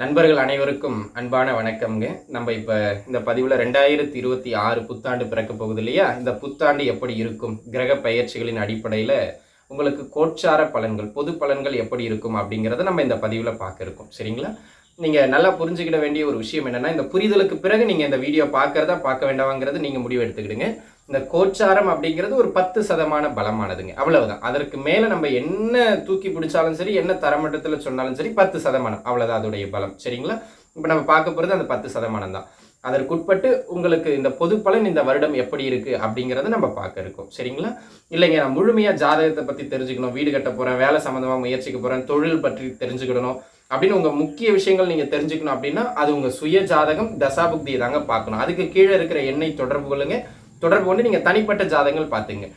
நண்பர்கள் அனைவருக்கும் அன்பான வணக்கம்ங்க. நம்ம இப்போ இந்த பதிவில் ரெண்டாயிரத்தி இருபத்தி ஆறு புத்தாண்டு பிறக்க போகுது இல்லையா? இந்த புத்தாண்டு எப்படி இருக்கும்? கிரக பயிற்சிகளின் அடிப்படையில் உங்களுக்கு கோட்சார பலன்கள் பொது பலன்கள் எப்படி இருக்கும் அப்படிங்கிறத நம்ம இந்த பதிவில் பார்க்க இருக்கோம். சரிங்களா? நீங்கள் நல்லா புரிஞ்சுக்கிட வேண்டிய ஒரு விஷயம் என்னென்னா இந்த புரிதலுக்கு பிறகு நீங்கள் இந்த வீடியோ பார்க்குறதா பார்க்க வேண்டாமாங்கிறது நீங்கள் முடிவு எடுத்துக்கிடுங்க. இந்த கோச்சாரம் அப்படிங்கிறது ஒரு பத்து சதமான பலமானதுங்க. அவ்வளவுதான். அதற்கு மேலே நம்ம என்ன தூக்கி பிடிச்சாலும் சரி என்ன தரமட்டத்தில் சொன்னாலும் சரி பத்து சதமானம். அவ்வளோதான் அதோடைய பலம். சரிங்களா? இப்போ நம்ம பார்க்க போகிறது அந்த பத்து சதமானம் தான். அதற்குட்பட்டு உங்களுக்கு இந்த பொது பலன் இந்த வருடம் எப்படி இருக்கு அப்படிங்கிறத நம்ம பார்க்க இருக்கோம். சரிங்களா? இல்லைங்க நான் முழுமையாக ஜாதகத்தை பற்றி தெரிஞ்சுக்கணும். வீடு கட்ட போகிறேன் வேலை சம்மந்தமாக முயற்சிக்க போகிறேன் தொழில் பற்றி தெரிஞ்சுக்கிடணும் அப்படின்னு உங்கள் முக்கிய விஷயங்கள் நீங்கள் தெரிஞ்சுக்கணும் அப்படின்னா அது உங்கள் சுய ஜாதகம் தசாபுக்தியை தாங்க பார்க்கணும். அதுக்கு கீழே இருக்கிற எண்ணெய் தொடர்பு கொள்ளுங்க தொடர்பு கொண்டு நீங்கள் தனிப்பட்ட ஜாதகங்கள் பார்த்துங்க.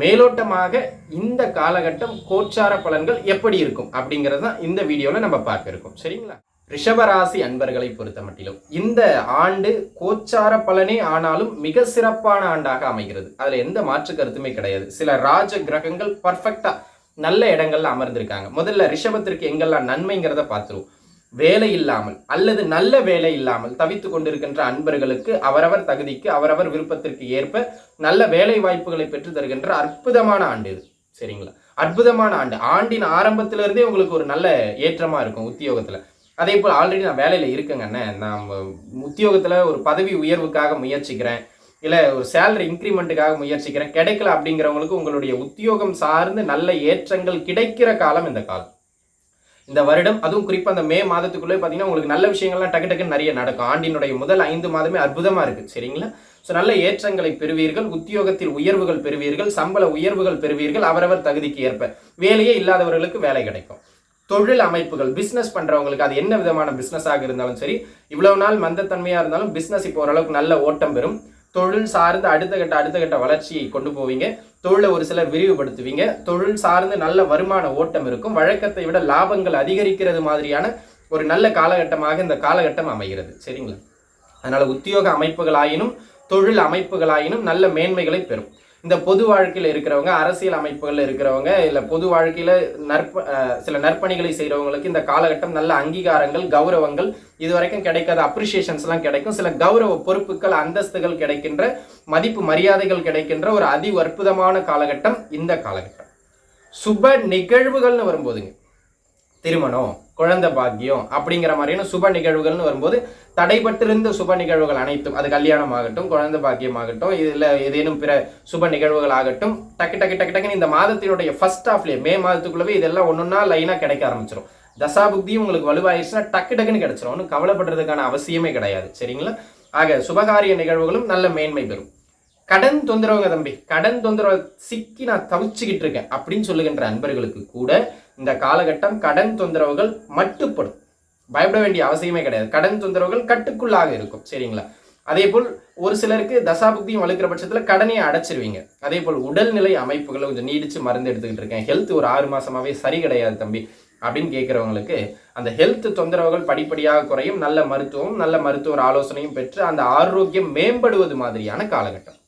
மேலோட்டமாக இந்த காலகட்டம் கோச்சார பலன்கள் எப்படி இருக்கும் அப்படிங்கிறது தான் இந்த வீடியோவில் நம்ம பார்க்க இருக்கோம் சரிங்களா? ரிஷபராசி அன்பர்களை பொறுத்த மட்டிலும் இந்த ஆண்டு கோச்சார பலனே ஆனாலும் மிக சிறப்பான ஆண்டாக அமைகிறது. அதில் எந்த மாற்று கருத்துமே கிடையாது. சில ராஜ கிரகங்கள் பர்ஃபெக்டாக நல்ல இடங்கள்ல அமர்ந்திருக்காங்க. முதல்ல ரிஷபத்திற்கு எங்கெல்லாம் நன்மைங்கிறத பார்த்துருவோம். வேலை இல்லாமல் அல்லது நல்ல வேலை இல்லாமல் தவித்து கொண்டிருக்கின்ற அன்பர்களுக்கு அவரவர் தகுதிக்கு அவரவர் விருப்பத்திற்கு ஏற்ப நல்ல வேலை வாய்ப்புகளை பெற்று தருகின்ற அற்புதமான ஆண்டு இது. சரிங்களா? அற்புதமான ஆண்டு. ஆண்டின் ஆரம்பத்திலிருந்தே உங்களுக்கு ஒரு நல்ல ஏற்றமாக இருக்கும் உத்தியோகத்தில். அதே போல் ஆல்ரெடி நான் வேலையில் இருக்கேங்க அண்ணன் நான் உத்தியோகத்தில் ஒரு பதவி உயர்வுக்காக முயற்சிக்கிறேன். இல்லை ஒரு சேலரி இன்க்ரிமெண்ட்டுக்காக முயற்சிக்கிறேன். கிடைக்கல அப்படிங்கிறவங்களுக்கு உங்களுடைய உத்தியோகம் சார்ந்து நல்ல ஏற்றங்கள் கிடைக்கிற காலம் இந்த காலம். இந்த வருடம் அதுவும் குறிப்பாக அந்த மே மாதத்துக்குள்ளே பார்த்தீங்கன்னா உங்களுக்கு நல்ல விஷயங்கள்லாம் டக்கு டக்குன்னு நிறைய நடக்கும். ஆண்டினுடைய முதல் ஐந்து மாதமே அற்புதமாக இருக்குது சரிங்களா? ஸோ நல்ல ஏற்றங்களை பெறுவீர்கள் உத்தியோகத்தில் உயர்வுகள் பெறுவீர்கள் சம்பள உயர்வுகள் பெறுவீர்கள் அவரவர் தகுதிக்கு ஏற்ப. வேலையே இல்லாதவர்களுக்கு வேலை கிடைக்கும். தொழில் அமைப்புகள் பிஸ்னஸ் பண்ணுறவங்களுக்கு அது என்ன விதமான பிஸ்னஸாக இருந்தாலும் சரி இவ்வளவு நாள் மந்தத்தன்மையாக இருந்தாலும் பிஸ்னஸ் இப்போ ஓரளவுக்கு நல்ல ஓட்டம் பெறும். தொழில் சார்ந்து அடுத்த கட்ட அடுத்த கட்ட வளர்ச்சியை கொண்டு போவீங்க. தொழிலை ஒரு சிலர் விரிவுபடுத்துவீங்க. தொழில் சார்ந்து நல்ல வருமான ஓட்டம் இருக்கும். வழக்கத்தை விட லாபங்கள் அதிகரிக்கிறது மாதிரியான ஒரு நல்ல காலகட்டமாக இந்த காலகட்டம் அமைகிறது. சரிங்களா? அதனால உத்தியோக அமைப்புகளாயினும் தொழில் அமைப்புகளாயினும் நல்ல மேன்மைகளை பெறும். இந்த பொது வாழ்க்கையில் இருக்கிறவங்க அரசியல் அமைப்புகளில் இருக்கிறவங்க இல்லை பொது வாழ்க்கையில் நற்ப சில நற்பணிகளை செய்கிறவங்களுக்கு இந்த காலகட்டம் நல்ல அங்கீகாரங்கள் கௌரவங்கள் இது வரைக்கும் கிடைக்காத அப்ரிஷியேஷன்ஸ்லாம் கிடைக்கும். சில கௌரவ பொறுப்புகள் அந்தஸ்துகள் கிடைக்கின்ற மதிப்பு மரியாதைகள் கிடைக்கின்ற ஒரு அதி அற்புதமான காலகட்டம் இந்த காலகட்டம். சுப நிகழ்வுகள்னு வரும்போதுங்க திருமணம். குழந்தை பாக்கியம் அப்படிங்கிற மாதிரியான சுப நிகழ்வுகள்னு வரும்போது தடைபட்டிருந்த சுப நிகழ்வுகள் அனைத்தும் அது கல்யாணம் ஆகட்டும் குழந்தை பாக்கியம் ஆகட்டும் இதில் ஏதேனும் பிற சுப நிகழ்வுகள் ஆகட்டும் டக்கு டக்கு டக்கு டக்குன்னு இந்த மாதத்தினுடைய ஃபர்ஸ்ட் ஆஃப்லேயே மே மாதத்துக்குள்ளவே இதெல்லாம் ஒன்றுன்னா லைனாக கிடைக்க ஆரம்பிச்சிடும் தசாபுக்தியும் உங்களுக்கு வலுவாயிருச்சுன்னா டக்கு டக்குன்னு கிடைச்சிரும். ஒன்றும் கவலைப்படுறதுக்கான அவசியமே கிடையாது. சரிங்களா? ஆக சுபகாரிய நிகழ்வுகளும் நல்ல மேன்மை பெறும். கடன் தொந்தரவுங்க தம்பி கடன் தொந்தரவு சிக்கி நான் தவிச்சுக்கிட்டு இருக்கேன் அப்படின்னு சொல்லுகின்ற அன்பர்களுக்கு கூட இந்த காலகட்டம் கடன் தொந்தரவுகள் மட்டுப்படும். பயப்பட வேண்டிய அவசியமே கிடையாது. கடன் தொந்தரவுகள் கட்டுக்குள்ளாக இருக்கும். சரிங்களா? அதே போல் ஒரு சிலருக்கு தசாபுக்தியும் வலுக்கிற பட்சத்தில் கடனையை அடைச்சிருவீங்க. அதே போல் உடல்நிலை அமைப்புகளை கொஞ்சம் நீடிச்சு மருந்து எடுத்துக்கிட்டு இருக்கேன். ஹெல்த் ஒரு ஆறு மாசமாவே சரி கிடையாது தம்பி அப்படின்னு கேட்குறவங்களுக்கு அந்த ஹெல்த் தொந்தரவுகள் படிப்படியாக குறையும். நல்ல மருத்துவம் நல்ல மருத்துவர் ஆலோசனையும் பெற்று அந்த ஆரோக்கியம் மேம்படுவது மாதிரியான காலகட்டம்.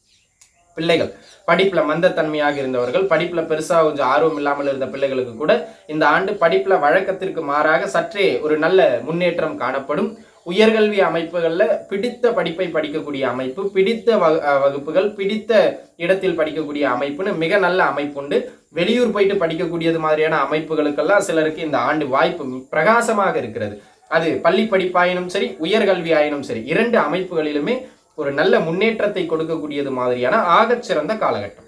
பிள்ளைகள். படிப்பில் மந்தத்தன்மையாக இருந்தவர்கள் படிப்பில் பெருசாக கொஞ்சம் ஆர்வம் இல்லாமல் இருந்த பிள்ளைகளுக்கு கூட இந்த ஆண்டு படிப்பில் வழக்கத்திற்கு மாறாக சற்றே ஒரு நல்ல முன்னேற்றம் காணப்படும். உயர்கல்வி அமைப்புகளில் பிடித்த படிப்பை படிக்கக்கூடிய அமைப்பு பிடித்த வகுப்புகள் பிடித்த இடத்தில் படிக்கக்கூடிய அமைப்புன்னு மிக நல்ல அமைப்பு உண்டு வெளியூர் போயிட்டு படிக்கக்கூடியது மாதிரியான அமைப்புகளுக்கெல்லாம் சிலருக்கு இந்த ஆண்டு வாய்ப்பு பிரகாசமாக இருக்கிறது. அது பள்ளி படிப்பாயினும் சரி உயர்கல்வி ஆயினும் சரி இரண்டு அமைப்புகளிலுமே ஒரு நல்ல முன்னேற்றத்தை கொடுக்கக்கூடியது மாதிரியான ஆகச்சிறந்த காலகட்டம்.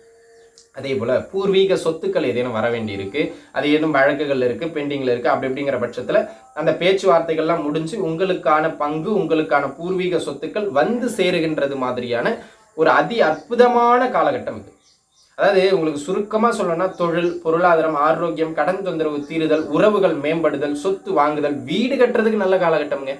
அதே போல பூர்வீக சொத்துக்கள் ஏதேனும் வர வேண்டி இருக்கு அது ஏதும் வழக்குகள் இருக்கு பெண்டிங்ல இருக்கு அப்படி அப்படிங்கிற பட்சத்துல அந்த பேச்சுவார்த்தைகள்லாம் முடிஞ்சு உங்களுக்கான பங்கு உங்களுக்கான பூர்வீக சொத்துக்கள் வந்து சேருகின்றது மாதிரியான ஒரு அதி அற்புதமான காலகட்டம் இது. அதாவது உங்களுக்கு சுருக்கமாக சொல்லணும்னா தொழில் பொருளாதாரம் ஆரோக்கியம் கடன் தொந்தரவு தீருதல் உறவுகள் மேம்படுதல் சொத்து வாங்குதல் வீடு கட்டுறதுக்கு நல்ல காலகட்டம்ங்க.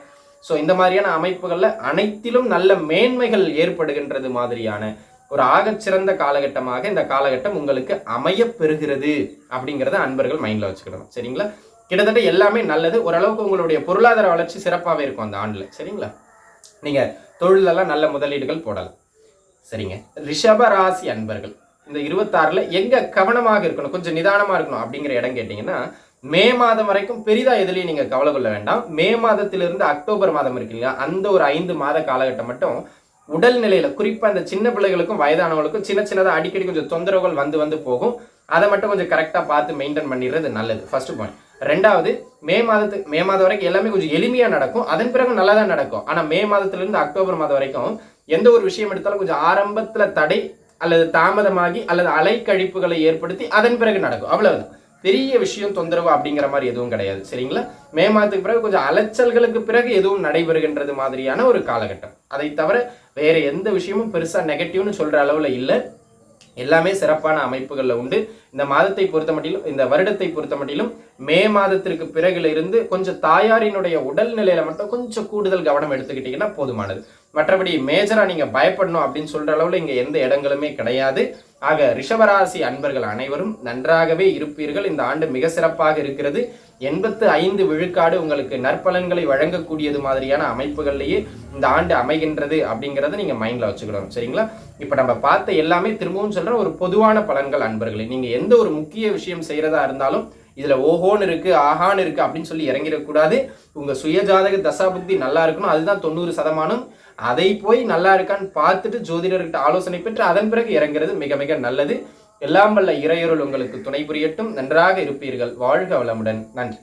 ஸோ இந்த மாதிரியான அமைப்புகளில் அனைத்திலும் நல்ல மேன்மைகள் ஏற்படுகின்றது மாதிரியான ஒரு ஆகச்சிறந்த காலகட்டமாக இந்த காலகட்டம் உங்களுக்கு அமைய பெறுகிறது அப்படிங்கிறத அன்பர்கள் மைண்டில் வச்சுக்கிடணும் சரிங்களா? கிட்டத்தட்ட எல்லாமே நல்லது. ஓரளவுக்கு உங்களுடைய பொருளாதார வளர்ச்சி சிறப்பாகவே இருக்கும் அந்த ஆண்டில். சரிங்களா? நீங்கள் தொழிலெல்லாம் நல்ல முதலீடுகள் போடலாம். சரிங்க. ரிஷப ராசி அன்பர்கள் இந்த இருபத்தாறில் எங்கே கவனமாக இருக்கணும்? கொஞ்சம் நிதானமாக இருக்கணும் அப்படிங்கிற இடம் கேட்டிங்கன்னா மே மாதம் வரைக்கும் பெரிதா எதுலையும் நீங்க கவலை கொள்ள வேண்டாம். மே மாதத்திலிருந்து அக்டோபர் மாதம் இருக்கு இல்லையா? அந்த ஒரு ஐந்து மாத காலகட்டம் மட்டும் உடல் நிலையில குறிப்பா அந்த சின்ன பிள்ளைகளுக்கும் வயதானவங்களுக்கும் சின்ன சின்னதா அடிக்கடி கொஞ்சம் தொந்தரவுகள் வந்து வந்து போகும். அதை மட்டும் கொஞ்சம் கரெக்டா பார்த்து மெயின்டைன் பண்ணிடுறது நல்லது. ஃபர்ஸ்ட் பாயிண்ட் ரெண்டாவது மே மாதத்துக்கு மே மாதம் வரைக்கும் எல்லாமே கொஞ்சம் எளிமையா நடக்கும். அதன் பிறகு நல்லா தான் நடக்கும். ஆனா மே மாதத்திலிருந்து அக்டோபர் மாதம் வரைக்கும் எந்த ஒரு விஷயம் எடுத்தாலும் கொஞ்சம் ஆரம்பத்துல தடை அல்லது தாமதமாகி அல்லது அலைக்கழிப்புகளை ஏற்படுத்தி அதன் பிறகு நடக்கும். அவ்வளவுதான். பெரிய விஷயம் தொந்தரவு அப்படிங்கிற மாதிரி எதுவும் கிடையாது சரிங்களா? மே மாதத்துக்கு பிறகு கொஞ்சம் அலைச்சல்களுக்கு பிறகு எதுவும் நடைபெறுகின்றது மாதிரியான ஒரு காலகட்டம். அதை தவிர வேற எந்த விஷயமும் பெருசா நெகட்டிவ்னு சொல்ற அளவுல இல்லை. எல்லாமே சிறப்பான அமைப்புகளில் உண்டு. இந்த மாதத்தை பொறுத்த மட்டிலும் இந்த வருடத்தை பொறுத்த மட்டிலும் மே மாதத்திற்கு பிறகுல இருந்து கொஞ்சம் தாயாரினுடைய உடல் நிலையில மட்டும் கொஞ்சம் கூடுதல் கவனம் எடுத்துக்கிட்டீங்கன்னா போதுமானது. மற்றபடி மேஜராக நீங்கள் பயப்படணும் அப்படின்னு சொல்கிற அளவில் இங்கே எந்த இடங்களுமே கிடையாது. ஆக ரிஷபராசி அன்பர்கள் அனைவரும் நன்றாகவே இருப்பீர்கள். இந்த ஆண்டு மிக சிறப்பாக இருக்கிறது. எண்பத்து ஐந்து விழுக்காடு உங்களுக்கு நற்பலன்களை வழங்கக்கூடியது மாதிரியான அமைப்புகள்லேயே இந்த ஆண்டு அமைகின்றது அப்படிங்கிறத நீங்கள் மைண்டில் வச்சுக்கணும். சரிங்களா? இப்போ நம்ம பார்த்த எல்லாமே திரும்பவும் சொல்கிற ஒரு பொதுவான பலன்கள் அன்பர்களே. நீங்கள் எந்த ஒரு முக்கிய விஷயம் செய்கிறதா இருந்தாலும் இதில் ஓஹோன்னு இருக்குது ஆஹான்னு இருக்குது அப்படின்னு சொல்லி இறங்கிடக்கூடாது. உங்கள் சுயஜாதக தசாபுக்தி நல்லா இருக்கணும். அதுதான் தொண்ணூறு சதமானம். அதை போய் நல்லா இருக்கான்னு பார்த்துட்டு ஜோதிடர்கிட்ட ஆலோசனை பெற்று அதன் பிறகு இறங்குறது மிக மிக நல்லது. எல்லாம் வல்ல இறையொருள் உங்களுக்கு துணை புரியட்டும். நன்றாக இருப்பீர்கள். வாழ்க வளமுடன். நன்றி.